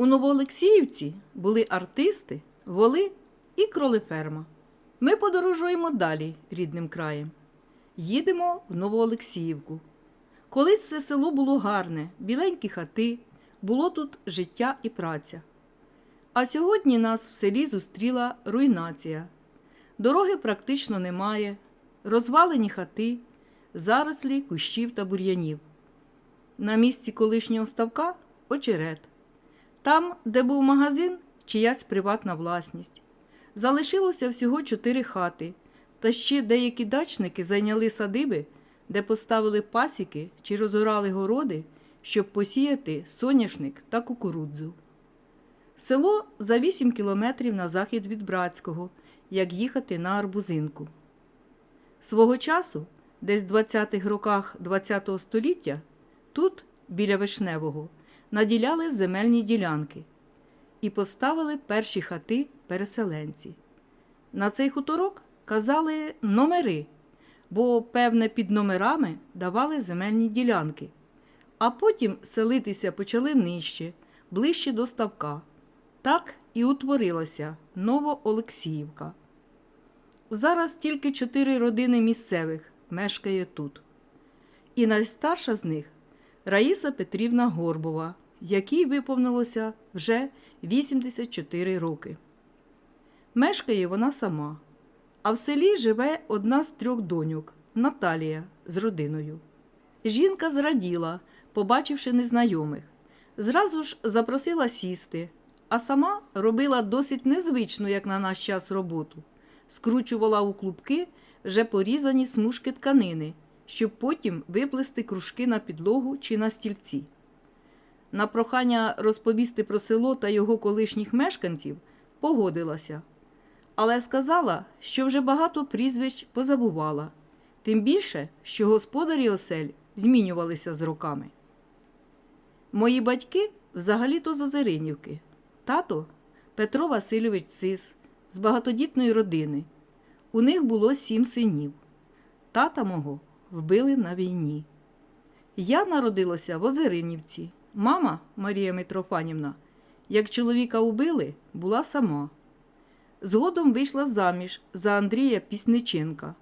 У Новоолексіївці були артисти, воли і кролиферма. Ми подорожуємо далі рідним краєм. Їдемо в Новоолексіївку. Колись це село було гарне, біленькі хати, було тут життя і праця. А сьогодні нас в селі зустріла руйнація. Дороги практично немає, розвалені хати, зарослі кущів та бур'янів. На місці колишнього ставка очерет. Там, де був магазин, чиясь приватна власність. Залишилося всього чотири хати, та ще деякі дачники зайняли садиби, де поставили пасіки чи розорали городи, щоб посіяти соняшник та кукурудзу. Село за 8 кілометрів на захід від Братського, як їхати на Арбузинку. Свого часу, десь в 20-х роках ХХ століття, тут, біля Вишневого, наділяли земельні ділянки і поставили перші хати переселенці. На цей хуторок казали номери, бо, певне, під номерами давали земельні ділянки, а потім селитися почали нижче, ближче до ставка. Так і утворилася Новоолексіївка. Зараз тільки чотири родини місцевих мешкає тут. І найстарша з них Раїса Петрівна Горбова, якій виповнилося вже 84 роки. Мешкає вона сама, а в селі живе одна з трьох доньок Наталія з родиною. Жінка зраділа, побачивши незнайомих. Зразу ж запросила сісти, а сама робила досить незвичну, як на наш час, роботу. Скручувала у клубки вже порізані смужки тканини, щоб потім виплести кружки на підлогу чи на стільці. На прохання розповісти про село та його колишніх мешканців погодилася, але сказала, що вже багато прізвищ позабувала, тим більше, що господарі осель змінювалися з роками. Мої батьки взагалі-то з Озеринівки. Тато Петро Васильович Цис з багатодітної родини. У них було сім синів. Тата мого вбили на війні. Я народилася в Озеринівці. Мама Марія Митрофанівна, як чоловіка убили, була сама. Згодом вийшла заміж за Андрія Пісниченка.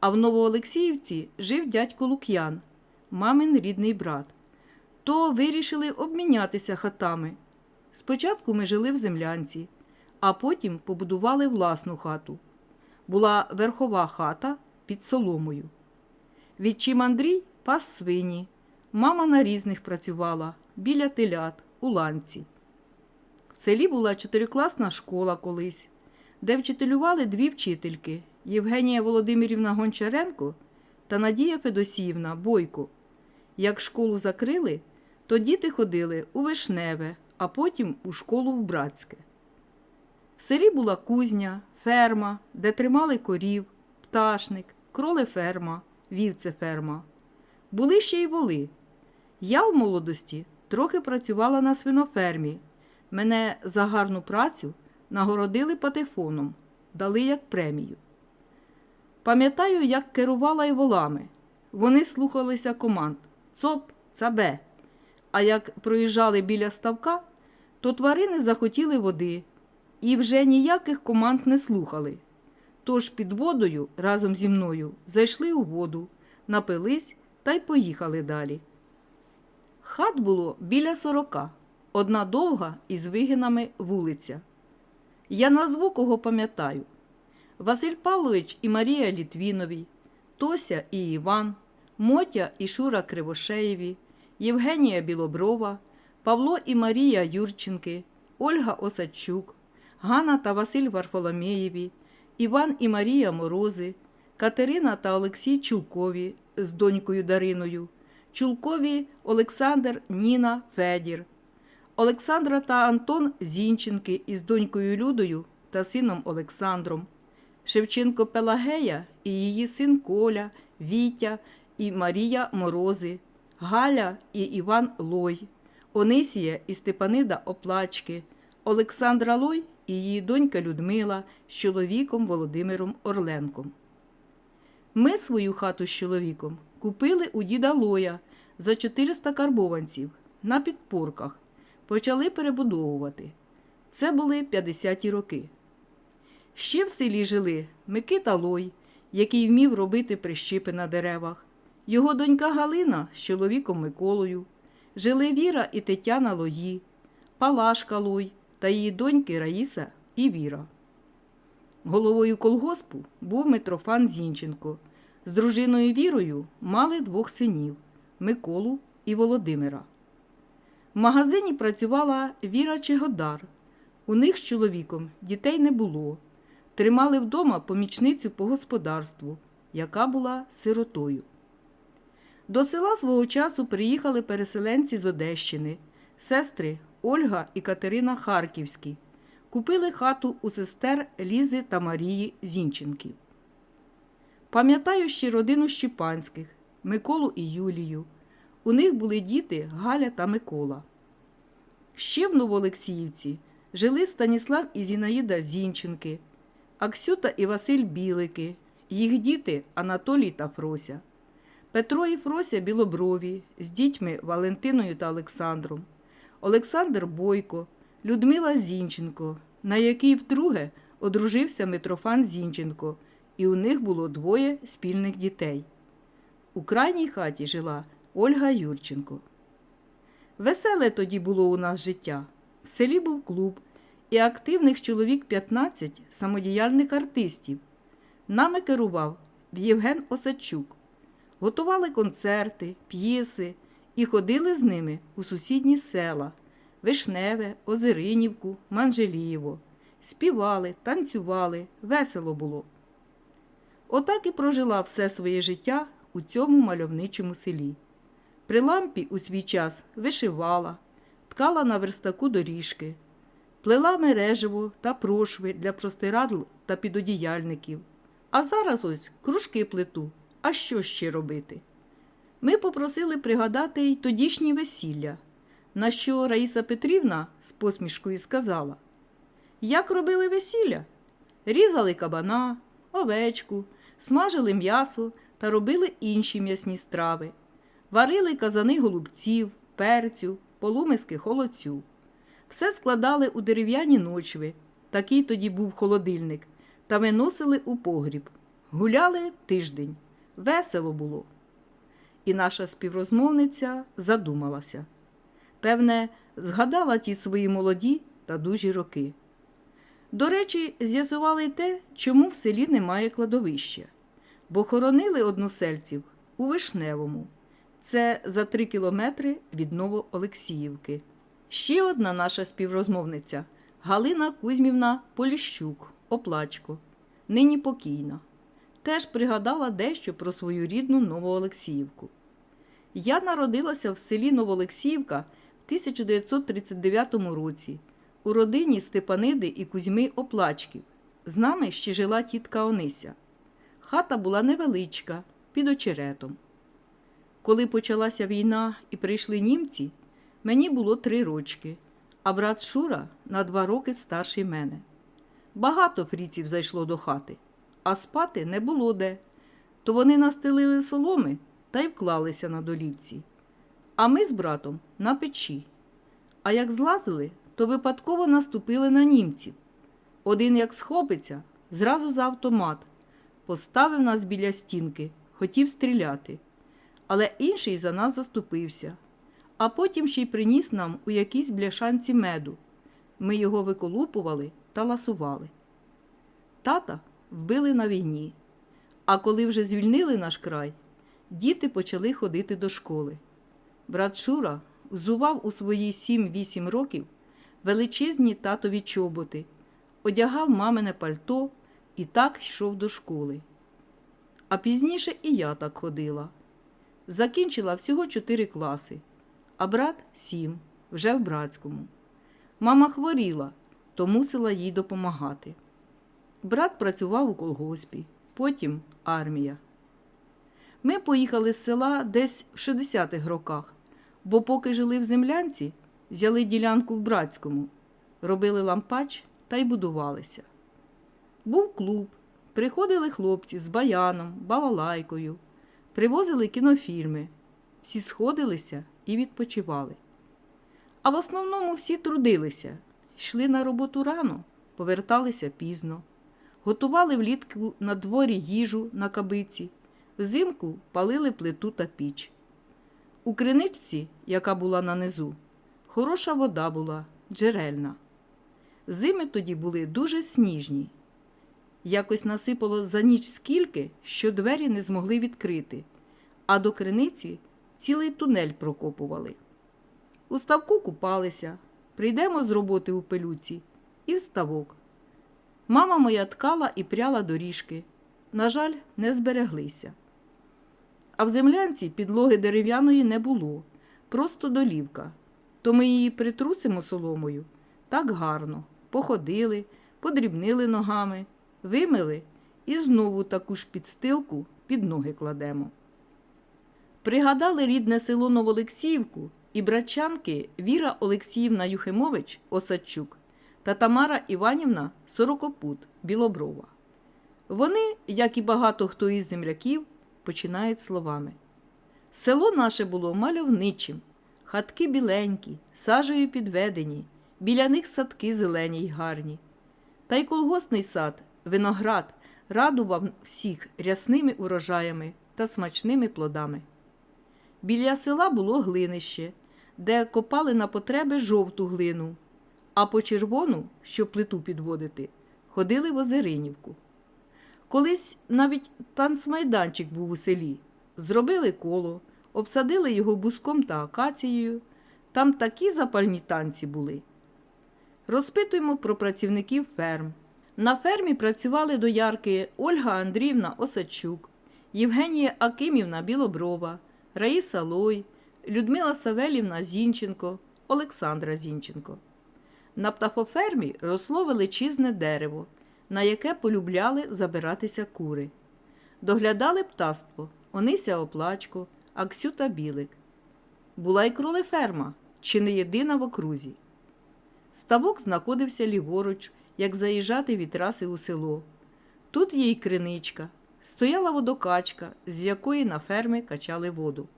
А в Новоолексіївці жив дядько Лук'ян, мамин рідний брат. То вирішили обмінятися хатами. Спочатку ми жили в землянці, а потім побудували власну хату. Була верхова хата під соломою. Відчим Андрій пас свині. Мама на різних працювала біля телят у ланці. В селі була чотирикласна школа колись, де вчителювали дві вчительки Євгенія Володимирівна Гончаренко та Надія Федосіївна Бойко. Як школу закрили, то діти ходили у Вишневе, а потім у школу в Братське. В селі була кузня, ферма, де тримали корів, пташник, кролеферма, вівцеферма. Були ще й воли. Я в молодості трохи працювала на свинофермі. Мене за гарну працю нагородили патефоном, дали як премію. Пам'ятаю, як керувала й волами. Вони слухалися команд цоп, цабе. А як проїжджали біля ставка, то тварини захотіли води і вже ніяких команд не слухали. Тож під водою разом зі мною зайшли у воду, напились та й поїхали далі. Хат було біля сорока, одна довга із вигинами вулиця. Я назву кого пам'ятаю: Василь Павлович і Марія Літвінові, Тося і Іван, Мотя і Шура Кривошеєві, Євгенія Білоброва, Павло і Марія Юрченки, Ольга Осадчук, Ганна та Василь Варфоломєєві, Іван і Марія Морози, Катерина та Олексій Чулкові з донькою Дариною, Чулкові Олександр, Ніна, Федір, Олександра та Антон Зінченки із донькою Людою та сином Олександром, Шевченко Пелагея і її син Коля, Вітя і Марія Морози, Галя і Іван Лой, Онисія і Степанида Оплачки, Олександра Лой і її донька Людмила з чоловіком Володимиром Орленком. Ми свою хату з чоловіком купили у діда Лоя за 400 карбованців на підпорках почали перебудовувати. Це були 50-ті роки. Ще в селі жили Микита Лой, який вмів робити прищіпи на деревах, його донька Галина з чоловіком Миколою, жили Віра і Тетяна Лої, Палашка Лой та її доньки Раїса і Віра. Головою колгоспу був Митрофан Зінченко. З дружиною Вірою мали двох синів Миколу і Володимира. В магазині працювала Віра Чегодар. У них з чоловіком дітей не було. Тримали вдома помічницю по господарству, яка була сиротою. До села свого часу приїхали переселенці з Одещини, сестри Ольга і Катерина Харківські. Купили хату у сестер Лізи та Марії Зінченків. Пам'ятаю ще родину Щепанських, Миколу і Юлію. У них були діти Галя та Микола. Ще в Новоолексіївці жили Станіслав і Зінаїда Зінченки, Аксюта і Василь Білики, їх діти Анатолій та Фрося. Петро і Фрося білоброві з дітьми Валентиною та Олександром, Олександр Бойко, Людмила Зінченко, на якій вдруге одружився Митрофан Зінченко, і у них було двоє спільних дітей. У крайній хаті жила Ольга Юрченко. Веселе тоді було у нас життя. В селі був клуб і активних чоловік 15 самодіяльних артистів. Нами керував Євген Осадчук. Готували концерти, п'єси і ходили з ними у сусідні села Вишневе, Озеринівку, Манжелієво. Співали, танцювали, весело було. Отак і прожила все своє життя у цьому мальовничому селі. При лампі у свій час вишивала, ткала на верстаку доріжки, плела мереживо та прошви для простирадл та підодіяльників. А зараз ось кружки плету. А що ще робити? Ми попросили пригадати й тодішні весілля, на що Раїса Петрівна з посмішкою сказала: Як робили весілля? Різали кабана, овечку, смажили м'ясо та робили інші м'ясні страви, варили казани голубців, перцю, полумиски холодцю. Все складали у дерев'яні ночви, такий тоді був холодильник, та виносили у погріб. Гуляли тиждень. Весело було. І наша співрозмовниця задумалася. Певне, згадала ті свої молоді та дужі роки. До речі, з'ясували й те, чому в селі немає кладовища, бо хоронили односельців у Вишневому. Це за три кілометри від Новоолексіївки. Ще одна наша співрозмовниця Галина Кузьмівна Поліщук, оплачко, нині покійна. Теж пригадала дещо про свою рідну Новоолексіївку. Я народилася в селі Новоолексіївка в 1939 році у родині Степаниди і Кузьми Оплачків. З нами ще жила тітка Онися. Хата була невеличка, під очеретом. Коли почалася війна і прийшли німці, мені було три рочки, а брат Шура на два роки старший мене. Багато фріців зайшло до хати, а спати не було де. То вони настелили соломи та й вклалися на долівці. А ми з братом на печі. А як злазили, то випадково наступили на німців. Один, як схопиться, зразу за автомат, поставив нас біля стінки, хотів стріляти. Але інший за нас заступився, а потім ще й приніс нам у якійсь бляшанці меду. Ми його виколупували та ласували. Тата вбили на війні, а коли вже звільнили наш край, діти почали ходити до школи. Брат Шура взував у свої 7-8 років величезні татові чоботи, одягав мамине пальто і так йшов до школи. А пізніше і я так ходила. Закінчила всього чотири класи, а брат сім, вже в братському. Мама хворіла, то мусила їй допомагати. Брат працював у колгоспі, потім армія. Ми поїхали з села десь в 60-х роках, бо поки жили в землянці, взяли ділянку в братському, робили лампач та й будувалися. Був клуб, приходили хлопці з баяном, балалайкою, привозили кінофільми, всі сходилися і відпочивали. А в основному всі трудилися, йшли на роботу рано, поверталися пізно, готували влітку на дворі їжу на кабиці, взимку палили плиту та піч. У криничці, яка була на низу, хороша вода була, джерельна. Зими тоді були дуже сніжні. Якось насипало за ніч скільки, що двері не змогли відкрити, а до криниці цілий тунель прокопували. У ставку купалися, прийдемо з роботи у пилюці і в ставок. Мама моя ткала і пряла доріжки. На жаль, не збереглися. А в землянці підлоги дерев'яної не було, просто долівка. То ми її притрусимо соломою так гарно, походили, подрібнили ногами, вимили і знову таку ж підстилку під ноги кладемо. Пригадали рідне село Новолексіївку і братчанки Віра Олексіївна Юхимович Осадчук та Тамара Іванівна Сорокопут Білоброва. Вони, як і багато хто із земляків, починають словами. Село наше було мальовничим, хатки біленькі, сажею підведені, біля них садки зелені й гарні. Та й колгоспний сад, виноград радував всіх рясними урожаями та смачними плодами. Біля села було глинище, де копали на потреби жовту глину, а по червону, щоб плиту підводити, ходили в Озеринівку. Колись навіть танцмайданчик був у селі. Зробили коло, обсадили його буском та акацією. Там такі запальні танці були. Розпитуємо про працівників ферм. На фермі працювали доярки Ольга Андріївна Осадчук, Євгенія Акимівна Білоброва, Раїса Лой, Людмила Савелівна Зінченко, Олександра Зінченко. На птахофермі росло величезне дерево, на яке полюбляли забиратися кури. Доглядали птаство Онися Оплачко, Аксюта Білик. Була й кролеферма, чи не єдина в окрузі. Ставок знаходився ліворуч, як заїжджати від траси у село. Тут є й криничка, стояла водокачка, з якої на ферми качали воду.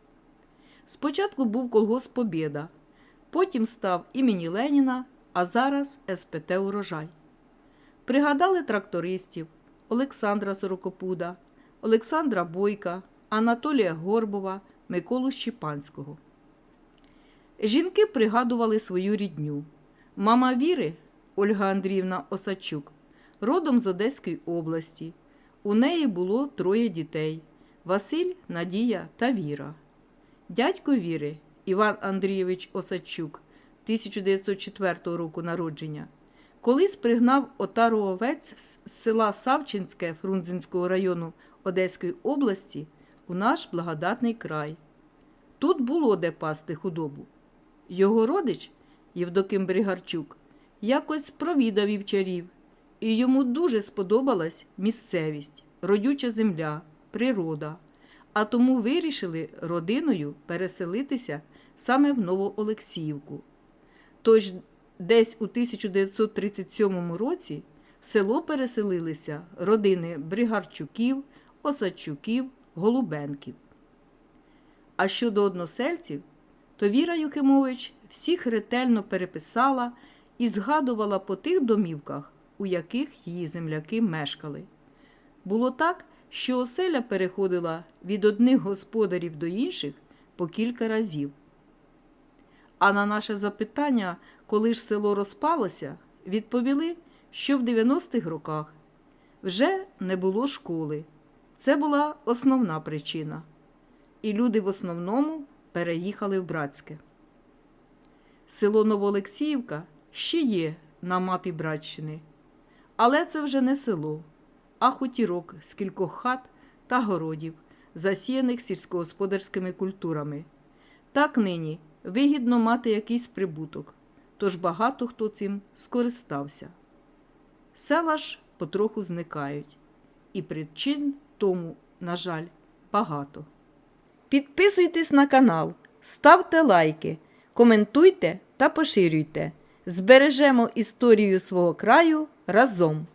Спочатку був колгосп Побєда, потім став імені Леніна, а зараз СПТ Урожай. Пригадали трактористів Олександра Сорокопуда, Олександра Бойка, Анатолія Горбова, Миколу Щепанського. Жінки пригадували свою рідню. Мама Віри Ольга Андріївна Осадчук, родом з Одеської області. У неї було троє дітей Василь, Надія та Віра. Дядько Віри Іван Андрійович Осадчук, 1904 року народження, колись пригнав отару овець з села Савчинське Фрунзенського району Одеської області у наш благодатний край. Тут було де пасти худобу. Його родич Євдоким Бригарчук якось провідав вівчарів, і йому дуже сподобалась місцевість, родюча земля, природа, а тому вирішили родиною переселитися саме в Новоолексіївку. Тож десь у 1937 році в село переселилися родини Бригарчуків, Осадчуків, Голубенків. А щодо односельців, то Віра Юхимович всіх ретельно переписала і згадувала по тих домівках, у яких її земляки мешкали. Було так, що оселя переходила від одних господарів до інших по кілька разів. А на наше запитання, коли ж село розпалося, відповіли, що в 90-х роках вже не було школи. Це була основна причина. І люди в основному переїхали в Братське. Село Новоолексіївка ще є на мапі Братщини, але це вже не село, а хутірок з кількох хат та городів, засіяних сільськогосподарськими культурами. Так нині вигідно мати якийсь прибуток, тож багато хто цим скористався. Села ж потроху зникають, і причин тому, на жаль, багато. Підписуйтесь на канал, ставте лайки, коментуйте та поширюйте. Збережемо історію свого краю разом!